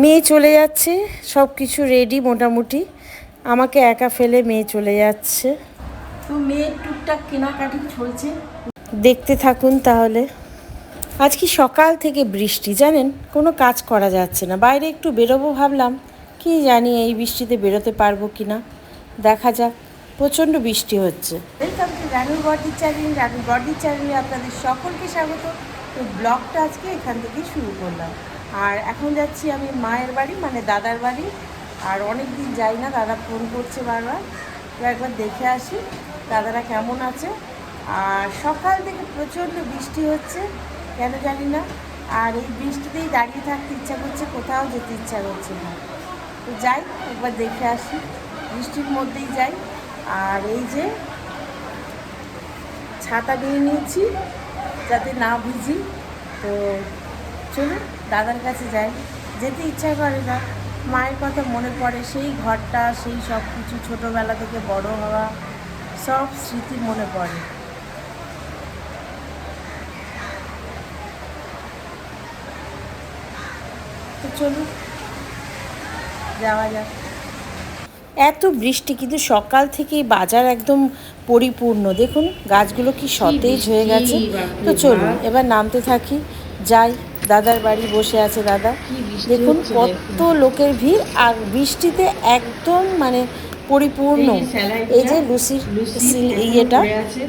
মেয়ে চলে যাচ্ছে সব কিছু রেডি মোটামুটি। আমাকে একা ফেলে মেয়ে চলে যাচ্ছে। তো মেয়ের টুকটাক কেনাকাটি চলছে। দেখতে থাকুন তাহলে। আজ কি সকাল থেকে বৃষ্টি জানেন? কোনো কাজ করা যাচ্ছে না। বাইরে একটু বেরোবো ভাবলাম কি জানি এই বৃষ্টিতে বেরোতে পারব কি না। দেখা যাক প্রচণ্ড বৃষ্টি হচ্ছে। ওয়েলকাম টু রানুর বর্দির চ্যানেল রানুর বর্দির চ্যানেলে আপনাদের সকলকে স্বাগত। তো ব্লগটা আজকে এখান থেকে শুরু করলাম। আর এখন যাচ্ছি আমি মায়ের বাড়ি মানে দাদার বাড়ি। আর অনেক দিন যাই না, দাদা ফোন করছে বারবার। তো একবার দেখে আসি, দাদারা কেমন আছে। আর সকাল থেকে প্রচণ্ড বৃষ্টি হচ্ছে, কেন জানি না। আর এই বৃষ্টিতেই দাঁড়িয়ে থাকতে ইচ্ছা করছে, কোথাও যেতে ইচ্ছা করছে না। তো যাই, একবার দেখে আসি, বৃষ্টির মধ্যেই যাই। আর এই যে ছাতা নিয়ে নিয়েছি, যাতে না ভিজি। তো চলুন। দাদার কাছে যাই যেতে ইচ্ছা করে না। মায়ের কথা মনে পড়ে সেই ঘরটা সেই সব কিছু ছোটোবেলা থেকে বড় হওয়া সব স্মৃতি মনে পড়ে। তো চলুন যাওয়া যাক। এত বৃষ্টি কিন্তু সকাল থেকেই বাজার একদম পরিপূর্ণ। দেখুন গাছগুলো কি সতেজ হয়ে গেছে। তো চলুন এবার নামতে থাকি যাই দাদার বাড়ি বসে আছে দাদা। দেখুন কত লোকের ভিড় আর বৃষ্টিতে একদম মানে পরিপূর্ণ। এই যে লুসির ইয়েটা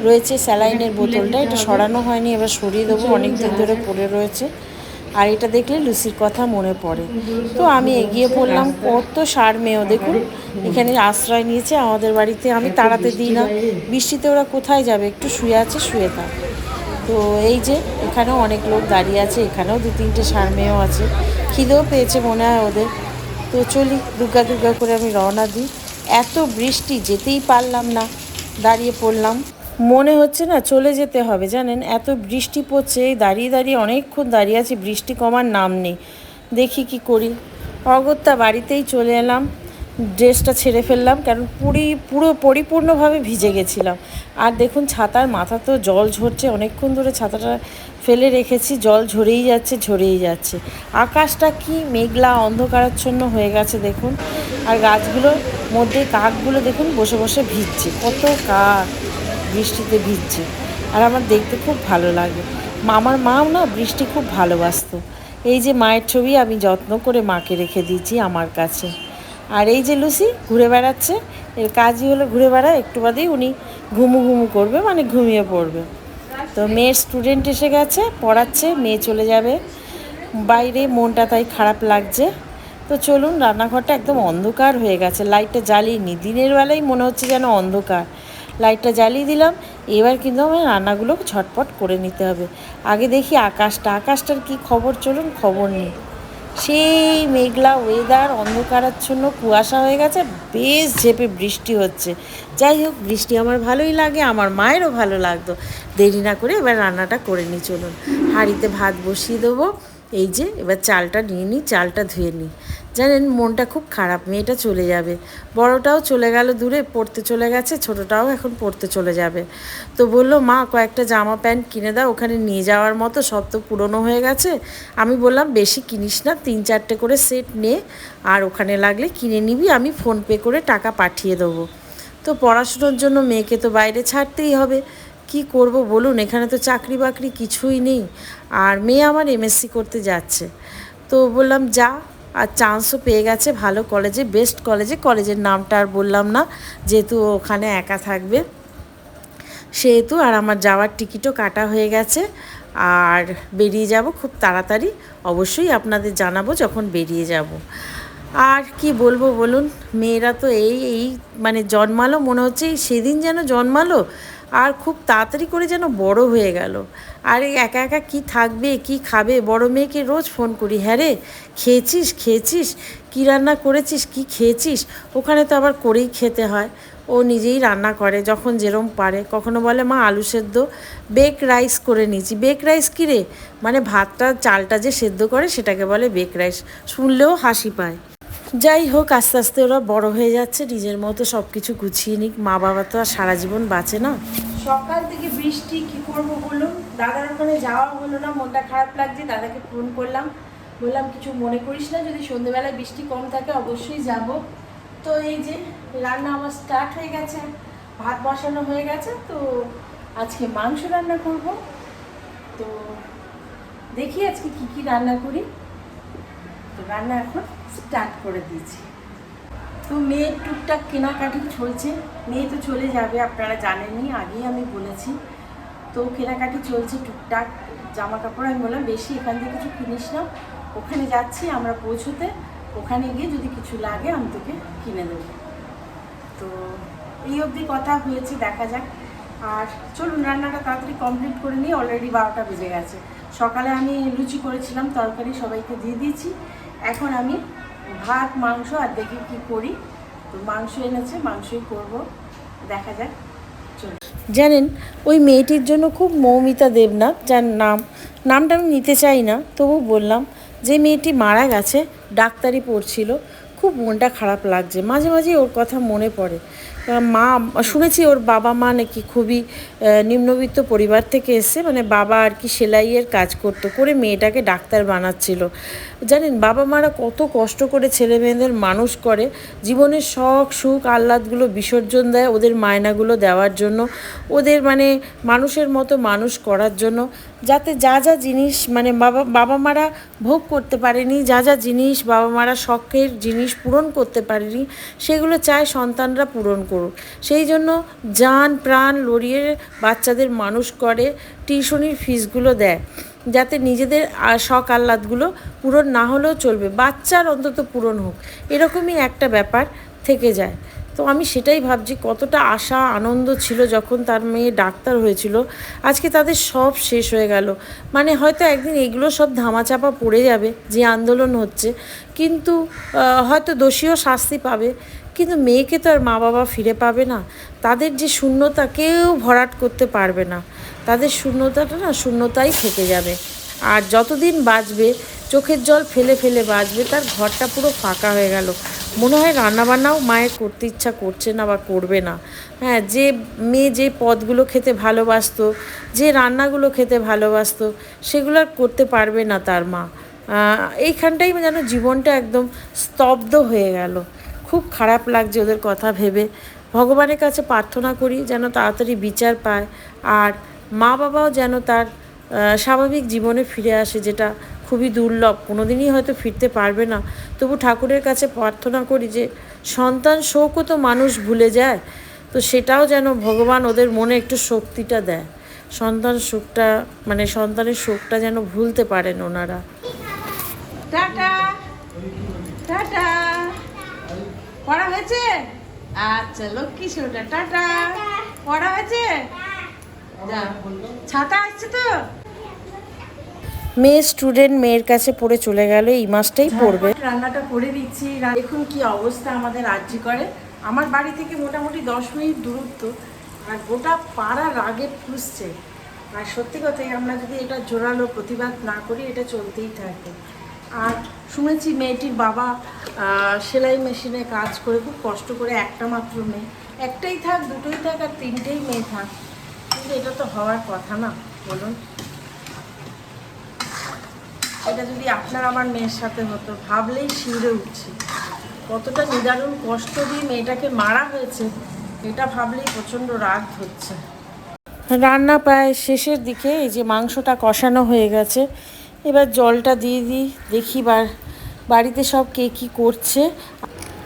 রয়েছে স্যালাইনের বোতলটা। এটা সরানো হয়নি এবার সরিয়ে দেবো অনেক দিন ধরে পড়ে রয়েছে। আর এটা দেখলে লুসির কথা মনে পড়ে। তো আমি এগিয়ে পড়লাম কত সার মেয়েও। দেখুন এখানে আশ্রয় নিয়েছে আমাদের বাড়িতে। আমি তাড়াতে দিই না। বৃষ্টিতে ওরা কোথায় যাবে? একটু শুয়ে আছে শুয়ে থাক। তো এই যে, এখানেও অনেক লোক দাঁড়িয়ে আছে, এখানেও দু তিনটে সার মেয়েও আছে। খিদেও পেয়েছে মনে হয় ওদের। তো চলি, দুর্গা দুর্গা করে আমি রওনা দিই। এত বৃষ্টি, যেতেই পারলাম না, দাঁড়িয়ে পড়লাম। মনে হচ্ছে না চলে যেতে হবে, জানেন? এত বৃষ্টি পড়ছে দাঁড়িয়ে দাঁড়িয়ে অনেকক্ষণ দাঁড়িয়ে আছি, বৃষ্টি কমার নাম নেই। দেখি কি করি। অগত্যা বাড়িতেই চলে এলাম। ড্রেসটা ছেড়ে ফেললাম, কারণ পুরি, পুরো পরিপূর্ণভাবে ভিজে গেছিলাম। আর দেখুন, ছাতার মাথা তো জল ঝরছে, অনেকক্ষণ ধরে ছাতাটা ফেলে রেখেছি, জল ঝরেই যাচ্ছে ঝরেই যাচ্ছে। আকাশটা কি মেঘলা, অন্ধকারাচ্ছন্ন হয়ে গেছে, দেখুন। আর গাছগুলোর মধ্যে কাকগুলো, দেখুন, বসে বসে ভিজছে, কত কাক বৃষ্টিতে ভিজছে। আর আমার দেখতে খুব ভালো লাগে। আমার মাও না বৃষ্টি খুব ভালোবাসতো। এই যে মায়ের ছবি, আমি যত্ন করে মাকে রেখে দিয়েছি আমার কাছে। আর এই যে লুসি ঘুরে বেড়াচ্ছে, এর কাজই হলো ঘুরে বেড়ায় একটু বাদেই উনি ঘুমু ঘুমু করবে মানে ঘুমিয়ে পড়বে। তো মেয়ের স্টুডেন্ট এসে গেছে, পড়াচ্ছে, মেয়ে চলে যাবে। বাইরে মনটা তাই খারাপ লাগছে। তো চলুন, রান্নাঘরটা একদম অন্ধকার হয়ে গেছে। লাইটটা জ্বালিয়ে নি, দিনের বেলায় মনে হচ্ছে যেন অন্ধকার। লাইটটা জ্বালিয়ে দিলাম, এবার কিন্তু আমার রান্নাগুলো ঝটপট করে নিতে হবে। আগে দেখি আকাশটা, আকাশটার কি খবর? চলুন খবর নেই। সেই মেঘলা ওয়েদার অন্ধকারাচ্ছন্ন কুয়াশা হয়ে গেছে, বেশ ঝেপে বৃষ্টি হচ্ছে। যাই হোক, বৃষ্টি আমার ভালোই লাগে, আমার মায়েরও ভালো লাগতো। দেরি না করে এবার রান্নাটা করে নিই, চলুন। হাঁড়িতে ভাত বসিয়ে দেবো। এই যে, এবার চালটা নিয়ে নিই, চালটা ধুয়ে নিই। জানেন, মনটা খুব খারাপ, মেয়েটা চলে যাবে। বড়টাও চলে গেল দূরে, পড়তে চলে গেছে, ছোটটাও এখন পড়তে চলে যাবে। তো বলল, মা, কয়েকটা জামা প্যান্ট কিনে দাও, ওখানে নিয়ে যাওয়ার মতো, সব তো পুরনো হয়ে গেছে। আমি বললাম, বেশি কিনিস না, তিন চারটে করে সেট নে, আর ওখানে লাগলে কিনে নিবি, আমি ফোনপে করে টাকা পাঠিয়ে দেবো। তো পড়াশুনোর জন্য মেয়েকে তো বাইরে ছাড়তেই হবে। কি করব বলুন, এখানে তো চাকরি বাকরি কিছুই নেই। আর মেয়ে আমার এমএসসি করতে যাচ্ছে। তো বললাম, যা আর চান্সও পেয়ে গেছে, ভালো কলেজে বেস্ট কলেজে কলেজের নামটা আর বললাম না, যেহেতু ওখানে একা থাকবে। সেহেতু আর আমার যাওয়ার টিকিটও কাটা হয়ে গেছে। আর বেরিয়ে যাব খুব তাড়াতাড়ি। অবশ্যই আপনাদের জানাব যখন বেরিয়ে যাব। আর কি বলব বলুন, মেয়েরা তো এই এই মানে জন্মালো, মনে হচ্ছে সেদিন যেন জন্মালো। আর খুব তাড়াতাড়ি করে যেন বড় হয়ে গেল। আর একা একা কি থাকবে, কি খাবে? বড় মেয়েকে রোজ ফোন করি হ্যাঁ রে? খেয়েছিস খেয়েছিস? কী রান্না করেছিস, কি খেয়েছিস? ওখানে তো আবার করেই খেতে হয়। ও নিজেই রান্না করে, যখন যেরম পারে। কখনো বলে, মা, আলু সেদ্ধ, বেক রাইস করে নিয়েছি। বেক রাইস কী রে? মানে ভাতটা, চালটা যে সেদ্ধ করে, সেটাকে বলে বেক রাইস। শুনলেও হাসি পায়। যাই হোক, আস্তে আস্তে ওরা বড় হয়ে যাচ্ছে। নিজের মতো সব কিছু গুছিয়ে নিক। মা বাবা তো আর সারা জীবন বাঁচে না। সকাল থেকে বৃষ্টি কি করব বলুন? দাদার ওখানে যাওয়া হলো না, মনটা খারাপ লাগছে, দাদাকে ফোন করলাম। বললাম, কিছু মনে করিস না, যদি সন্ধেবেলায় বৃষ্টি কম থাকে অবশ্যই যাব। তো এই যে রান্না আমার স্টার্ট হয়ে গেছে, ভাত বসানো হয়ে গেছে, তো আজকে মাংস রান্না করব। তো দেখি আজকে কি কি রান্না করি। তো রান্না এখন স্টার্ট করে দিয়েছি। তো মেয়ের টুকটাক কেনাকাটি চলছে। মেয়ে তো চলে যাবে, আপনারা জানেনই আগেই আমি বলেছি। তো কেনাকাটি চলছে টুকটাক জামা কাপড় আমি বললাম, বেশি এখান থেকে কিছু কিনিস না, ওখানে যাচ্ছি, আমরা পৌঁছতে, ওখানে গিয়ে যদি কিছু লাগে, আমি তোকে কিনে দেবো। তো এই অবধি কথা হয়েছে, দেখা যাক। আর চলুন, রান্নাটা তাড়াতাড়ি কমপ্লিট করে নিই অলরেডি বারোটা বেজে গেছে। সকালে আমি লুচি করেছিলাম, তরকারি সবাইকে দিয়ে দিয়েছি। এখন আমি ভাত, মাংস আর দেখি কি করি। তো মাংস এনেছে, মাংসই করব। দেখা যাক জানেন, ওই মেয়েটির জন্য খুব মৌমিতা দেবনাথ, যার নাম, নামটা আমি নিতে চাই না, তবু বললাম যে মেয়েটি মারা গেছে, ডাক্তারি পড়ছিল, খুব মনটা খারাপ লাগছে। মাঝে মাঝে ওর কথা মনে পড়ে। মা, শুনেছি ওর বাবা মা নাকি খুবই নিম্নবিত্ত পরিবার থেকে এসে মানে বাবা আর কি সেলাইয়ের কাজ করতো, করে মেয়েটাকে ডাক্তার বানাচ্ছিল। জানেন, বাবা মারা কত কষ্ট করে ছেলে মেয়েদের মানুষ করে, জীবনের শখ, সুখ, আহ্লাদগুলো বিসর্জন দেয় ওদের মায়নাগুলো দেওয়ার জন্য, ওদের মানে মানুষের মতো মানুষ করার জন্য, যাতে যা যা জিনিস মানে বাবা বাবা মারা ভোগ করতে পারেনি, যা যা জিনিস বাবা মারা শখের জিনিস পূরণ করতে পারেনি, সেগুলো চায় সন্তানরা পূরণ করুক। সেই জন্য যান, প্রাণ লড়িয়ে বাচ্চাদের মানুষ করে, টিউশনির ফিসগুলো দেয়, যাতে নিজেদের শখ আহ্লাদগুলো পূরণ না হলেও চলবে। বাচ্চার অন্তত পূরণ হোক। এরকমই একটা ব্যাপার থেকে যায়। তো আমি সেটাই ভাবছি, কতটা আশা, আনন্দ ছিল যখন তার মেয়ে ডাক্তার হয়েছিল। আজকে তাদের সব শেষ হয়ে গেল। মানে হয়তো একদিন এগুলো সব ধামাচাপা পড়ে যাবে, যে আন্দোলন হচ্ছে। কিন্তু হয়তো দোষীও শাস্তি পাবে। কিন্তু মেয়েকে তো আর মা বাবা ফিরে পাবে না। তাদের যে শূন্যতা কেউ ভরাট করতে পারবে না। তাদের শূন্যতাটা না শূন্যতাই থেকে যাবে। আর যতদিন বাঁচবে চোখের জল ফেলে ফেলে বাঁচবে তার ঘরটা পুরো ফাঁকা হয়ে গেল। মনে হয় রান্নাবান্নাও মায়ের করতে ইচ্ছা করছে না বা করবে না। হ্যাঁ যে মেয়ে যে পদগুলো খেতে ভালোবাসত, যে রান্নাগুলো খেতে ভালোবাসতো, সেগুলো আর করতে পারবে না তার মা। এইখানটাই যেন জীবনটা একদম স্তব্ধ হয়ে গেল। খুব খারাপ লাগছে ওদের কথা ভেবে। ভগবানের কাছে প্রার্থনা করি যেন তাড়াতাড়ি বিচার পায়, আর মা বাবাও যেন তার স্বাভাবিক জীবনে ফিরে আসে, যেটা খুবই দুর্লভ কোনোদিনই হয়তো ফিরতে পারবে না। তবু ঠাকুরের কাছে প্রার্থনা করি যে সন্তান শোকও তো মানুষ ভুলে যায় তো সেটাও যেন ভগবান ওদের মনে একটু শক্তিটা দেয়। সন্তান সুখটা মানে সন্তানের শোকটা যেন ভুলতে পারেন ওনারা। Tata tata. পড়া হয়েছে? আচ্ছা লক্ষ্মী সোটা টাটা। পড়া হয়েছে? ছাতা আসছে তো? মেয়ে স্টুডেন্ট মেয়ের কাছে পড়ে চলে গেল এই মাসটাই পড়বে। রান্নাটা করে দিচ্ছি। দেখুন কি অবস্থা আমাদের আর্জি করে? আমার বাড়ি থেকে মোটামুটি দশ মিনিট দূরত্ব আর গোটা পাড়া রাগে পুষছে আর সত্যি কথাই আমরা যদি এটা জোরালো প্রতিবাদ না করি এটা চলতেই থাকে। আর শুনেছি মেয়েটির বাবা সেলাই মেশিনে কাজ করে খুব কষ্ট করে একটা মাত্র মেয়ে। একটাই থাক দুটোই থাক আর তিনটেই মেয়ে থাক। কিন্তু এটা তো হওয়ার কথা না বলুন। এটা যদি আপনার আমার মেয়ের সাথে হতো, ভাবলেই শিউরে উঠছি। কতটা নিদারুণ কষ্ট দিয়ে মেয়েটাকে মারা হয়েছে, এটা ভাবলেই প্রচণ্ড রাগ হচ্ছে রান্না প্রায় শেষের দিকে, এই যে মাংসটা কষানো হয়ে গেছে। এবার জলটা দিয়ে দিই, দেখি বাড়িতে সব কে কী করছে।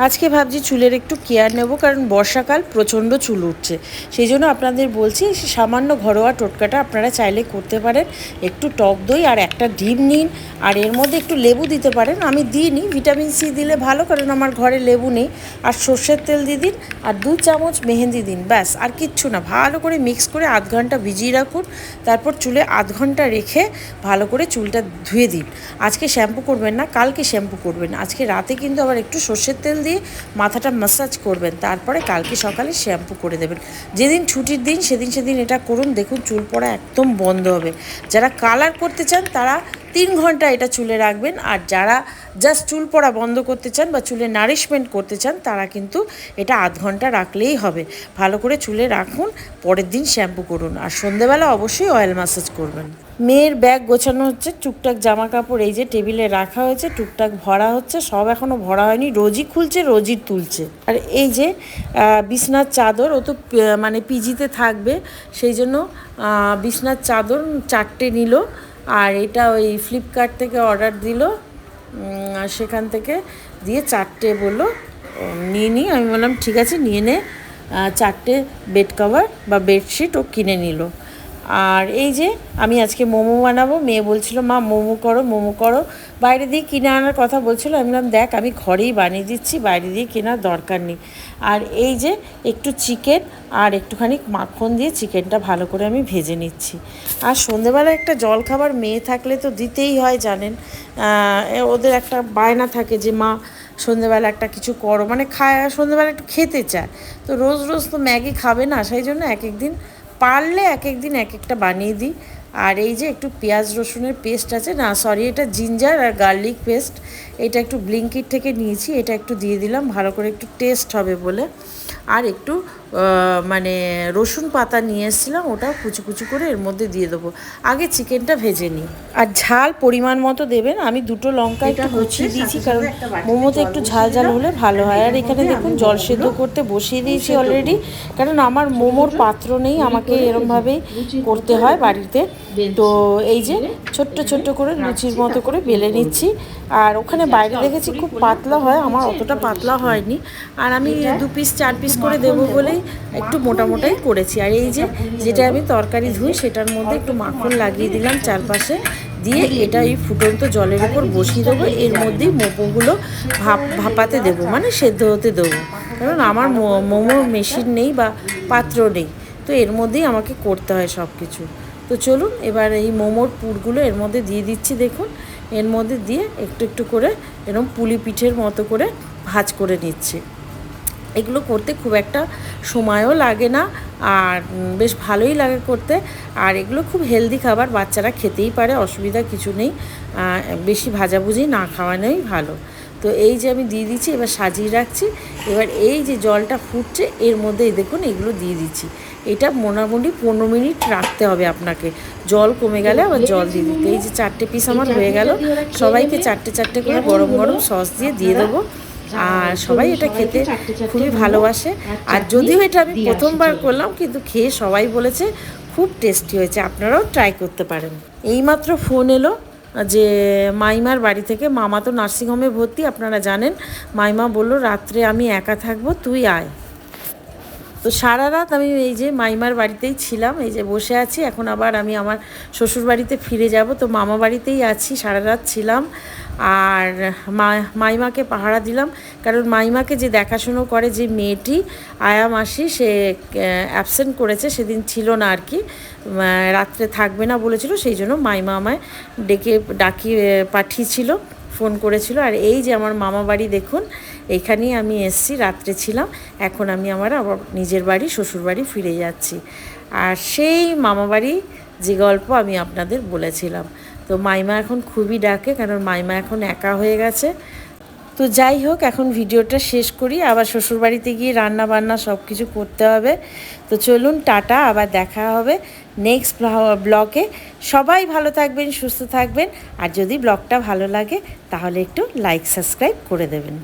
আজকে ভাবছি চুলের একটু কেয়ার নেব, কারণ বর্ষাকাল প্রচণ্ড চুল উঠছে। সেই জন্য আপনাদের বলছি সামান্য ঘরোয়া টোটকাটা আপনারা চাইলে করতে পারেন। একটু টক দই আর একটা ডিম নিন, আর এর মধ্যে একটু লেবু দিতে পারেন। আমি দিইনি, ভিটামিন সি দিলে ভালো, কারণ আমার ঘরে লেবু নেই। আর সর্ষের তেল দিয়ে দিন, আর দু চামচ মেহেন্দি দিন, ব্যাস, আর কিচ্ছু না। ভালো করে মিক্স করে আধ ঘণ্টা ভিজিয়ে রাখুন, তারপর চুলে আধ ঘণ্টা রেখে ভালো করে চুলটা ধুয়ে দিন। আজকে শ্যাম্পু করবেন না, কালকে শ্যাম্পু করবেন। আজকে রাতে কিন্তু আবার একটু সর্ষের তেল দিয়ে মাথাটা ম্যাসাজ করবেন। তারপরে কালকে সকালে শ্যাম্পু করে দেবেন। যেদিন ছুটির দিন, সেদিন সেদিন এটা করুন। দেখুন, চুল পড়া একদম বন্ধ হবে। যারা কালার করতে চান, তারা তিন ঘণ্টা এটা চুলে রাখবেন। আর যারা জাস্ট চুল পড়া বন্ধ করতে চান বা চুলে নারিশমেন্ট করতে চান, তারা কিন্তু এটা আধ ঘণ্টা রাখলেই হবে। ভালো করে চুলে রাখুন, পরের দিন শ্যাম্পু করুন। আর সন্ধেবেলা অবশ্যই অয়েল ম্যাসাজ করবেন। মেয়ের ব্যাগ গোছানো হচ্ছে, টুকটাক জামা কাপড় এই যে টেবিলে রাখা হয়েছে, টুকটাক ভরা হচ্ছে, সব এখনও ভরা হয়নি, রোজই খুলছে, রোজই তুলছে। আর এই যে বিছনার চাদর, ও তো মানে পিজিতে থাকবে, সেই জন্য বিছনার চাদর চারটে নিল, আর এটা ওই ফ্লিপকার্ট থেকে অর্ডার দিল সেখান থেকে দিয়ে চারটে বলল নিয়ে নিই আমি বললাম, ঠিক আছে, নিয়ে নে। চারটে বেড কভার বা বেডশিট ও কিনে নিল। আর এই যে আমি আজকে মোমো বানাবো। মেয়ে বলছিল, মা, মোমো করো মোমো করো। বাইরে দিয়ে কিনে আনার কথা বলছিল। আমি বললাম, দেখ, আমি ঘরেই বানিয়ে দিচ্ছি, বাইরে দিয়ে কেনার দরকার নেই। আর এই যে একটু চিকেন আর একটুখানি মাখন দিয়ে চিকেনটা ভালো করে আমি ভেজে নিচ্ছি। আর সন্ধেবেলা একটা জল খাবার মেয়ে থাকলে তো দিতেই হয়, জানেন? ওদের একটা বায়না থাকে যে, মা, সন্ধেবেলা একটা কিছু করো। মানে খায়, সন্ধেবেলা একটু খেতে চায়। তো রোজ রোজ তো ম্যাগি খাবে না, সেই জন্য এক এক দিন পারলে এক এক দিন এক একটা বানিয়ে দিই। আর এই যে একটু পেঁয়াজ রসুনের পেস্ট আছে না সরি এটা জিঞ্জার আর গার্লিক পেস্ট এটা একটু ব্লিঙ্কিট থেকে নিয়েছি, এটা একটু দিয়ে দিলাম, ভালো করে একটু টেস্ট হবে বলে। আর একটু মানে রসুন পাতা নিয়ে এসেছিলাম ওটা কুচি কুচি করে এর মধ্যে দিয়ে দেবো। আগে চিকেনটা ভেজে নিই। আর ঝাল পরিমাণ মতো দেবেন আমি দুটো লঙ্কা একটু কুচিয়ে দিয়েছি কারণ মোমোতে একটু ঝাল ঝাল হলে ভালো হয়। আর এখানে দেখুন জল সেদ্ধ করতে বসিয়ে দিয়েছি অলরেডি কারণ আমার মোমোর পাত্র নেই আমাকে এরমভাবেই করতে হয় বাড়িতে। তো এই যে ছোট্ট ছোট্ট করে লুচির মতো করে বেলে নিচ্ছি। আর ওখানে বাইরে দেখেছি খুব পাতলা হয় আমার অতটা পাতলা হয়নি। আর আমি দু পিস চার পিস করে দেবো। বলেই একটু মোটা মোটাই করেছি। আর এই যে যেটা আমি তরকারি ধুই, সেটার মধ্যে একটু মাখন লাগিয়ে দিলাম চারপাশে। দিয়ে এটা এই ফুটন্ত জলের উপর বসিয়ে দেবো। এর মধ্যেই মোমোগুলো ভাপ, ভাপাতে দেবো মানে সেদ্ধ হতে দেবো। কারণ আমার মো- মোমোর মেশিন নেই বা পাত্র নেই, তো এর মধ্যেই আমাকে করতে হয় সব কিছু তো চলুন, এবার এই মোমোর পুরগুলো এর মধ্যে দিয়ে দিচ্ছি, দেখুন। এর মধ্যে দিয়ে একটু একটু করে এরকম পুলি পিঠের মতো করে ভাজ করে নিচ্ছি। এগুলো করতে খুব একটা সময়ও লাগে না আর বেশ ভালোই লাগে করতে। আর এগুলো খুব হেলদি খাবার, বাচ্চারা খেতেই পারে, অসুবিধা কিছু নেই। বেশি ভাজাভুজি না খাওয়ানোই ভালো। তো এই যে আমি দিয়ে দিচ্ছি, এবার সাজিয়ে রাখছি। এবার এই যে জলটা ফুটছে, এর মধ্যে দেখুন এগুলো দিয়ে দিচ্ছি। এটা মোটামুটি পনেরো মিনিট রাখতে হবে আপনাকে। জল কমে গেলে আবার জল দিয়ে দিতে। এই যে চারটে পিস আমার হয়ে গেল। সবাইকে চারটে চারটে করে গরম গরম সস দিয়ে দিয়ে দেবো। আর সবাই এটা খেতে খুবই ভালোবাসে। আর যদিও এটা আমি প্রথমবার করলাম কিন্তু খেয়ে সবাই বলেছে খুব টেস্টি হয়েছে। আপনারাও ট্রাই করতে পারেন। এইমাত্র ফোন এলো যে মাইমার বাড়ি থেকে মামা তো নার্সিংহোমে ভর্তি আপনারা জানেন। মাইমা বলল রাত্রে আমি একা থাকব তুই আয়। তো সারা রাত আমি এই যে মাইমার বাড়িতেই ছিলাম, এই যে বসে আছি। এখন আবার আমি আমার শ্বশুর বাড়িতে ফিরে যাব। তো মামা বাড়িতেই আছি, সারা রাত ছিলাম। আর মা, মাইমাকে পাহারা দিলাম। কারণ মাইমাকে যে দেখাশুনো করে যে মেয়েটি, আয়া মাসি, সে অ্যাবসেন্ট করেছে, সেদিন ছিল না আর কি। রাত্রে থাকবে না বলেছিল, সেই জন্য মাইমা আমায় ডেকে, ডাকিয়ে পাঠিয়েছিল। ফোন করেছিল। আর এই যে আমার মামা বাড়ি দেখুন এইখানেই আমি এসছি, রাত্রে ছিলাম। এখন আমি আমার আবার নিজের বাড়ি, শ্বশুর বাড়ি ফিরে যাচ্ছি। আর সেই মামা বাড়ি যে গল্প আমি আপনাদের বলেছিলাম। তো মাইমা এখন খুবই ডাকে, কারণ মাইমা এখন একা হয়ে গেছে। তো যাই হোক, এখন ভিডিওটা শেষ করি। আবার শ্বশুরবাড়িতে গিয়ে রান্না বান্না সব কিছু করতে হবে। তো চলুন, টাটা, আবার দেখা হবে। নেক্সট ব্লগে সবাই ভালো থাকবেন, সুস্থ থাকবেন। আর যদি ব্লগটা ভালো লাগে, তাহলে একটু লাইক সাবস্ক্রাইব করে দেবেন।